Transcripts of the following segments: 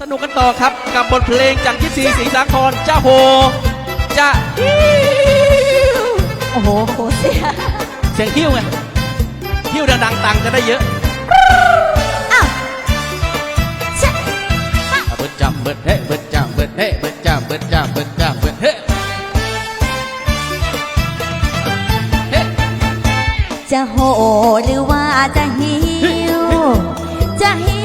สนุกกันต่อครับกับบทเพลงจากที่สีสีสาครจะโหจะฮิ้วโอ้โหโคเสียเสียงฮิ้วไงฮิ้วดังๆตังค์จะได้เยอะอ้าวชะเบิดจำเบิดเฮ้เบิดจำเบิดเฮ้เบิดจำเบิดจำเบิดจำเบิดเฮ้เฮ้จะโหหรือว่าจะหิวจะหิว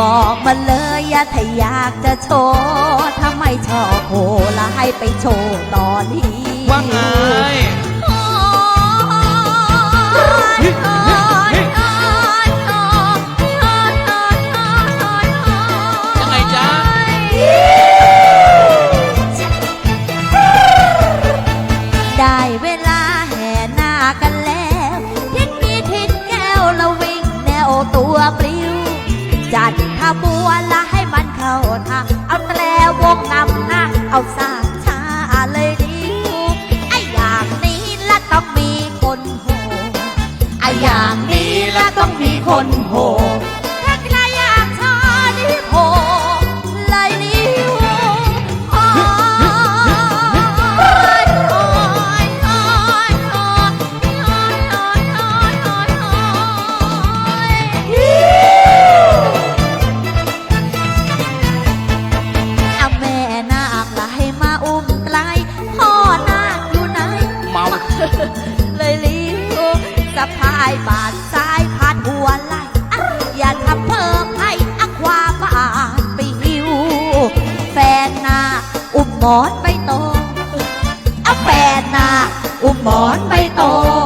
บอกมาเลยอย่าถ้าอยากจะโชว์ถ้าไม่ชอบโหละให้ไปโชว์ตอนนี้ว่าไง ท่าเอาแตรวงนำหน้าเอาสาช้าเลยดิวไอ้อย่างนี้ละต้องมีคนโหไอ้อย่างนี้ละต้องมีคนโห มอนใบตองเอาแปดนาอุ้มหมอนใบตอง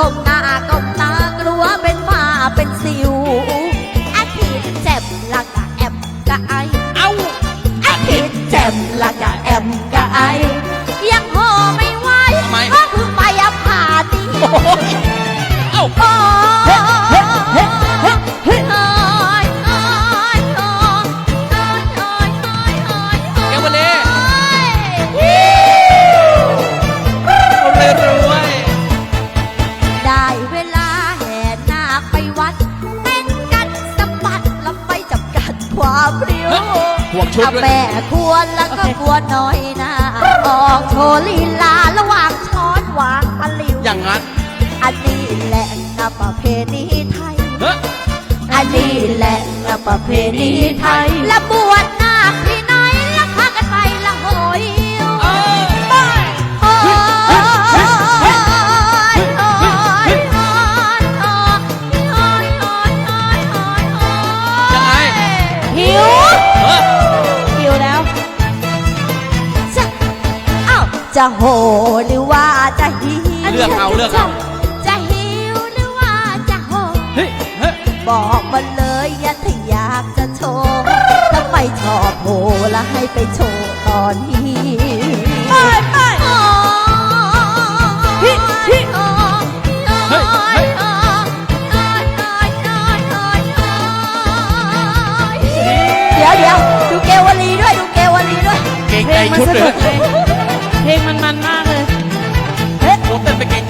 ก้มหน้าก้มตากลัวเป็นมาเป็นสิวอาทิตย์เจ็บละกะแอบกะไอ เอาอาทิตย์เจ็บละกะ วามเร็วห่วงชุดถ้าด้วยแม่ควรแล้วก็ควรน้อยหนาออกโชว์ลีลาระหว่างช้อนวางตะหลิวอย่างนั้นอันนี้แหละนะประเพณีไทย เฮ้ยอันนี้แหละนะประเพณีไทยและบวช จะโหหรือว่าจะหิวเลือกเอาเลือกเอา จะหิวหรือว่าจะโหเฮ้ยเฮ้ยบอกมาเลยอย่าถ้าอยากจะโชว์ถ้าไม่ชอบโหแล้วให้ไปโชว์ตอนนี้ไปไปฮิฮิเดี๋ยวเดี๋ยวดูเกวลีด้วยดูเกวลีด้วยเกรงใจชุดเลย เพลงมันมันมากเลย ผมเต้นไปเกรงใจชุดเลย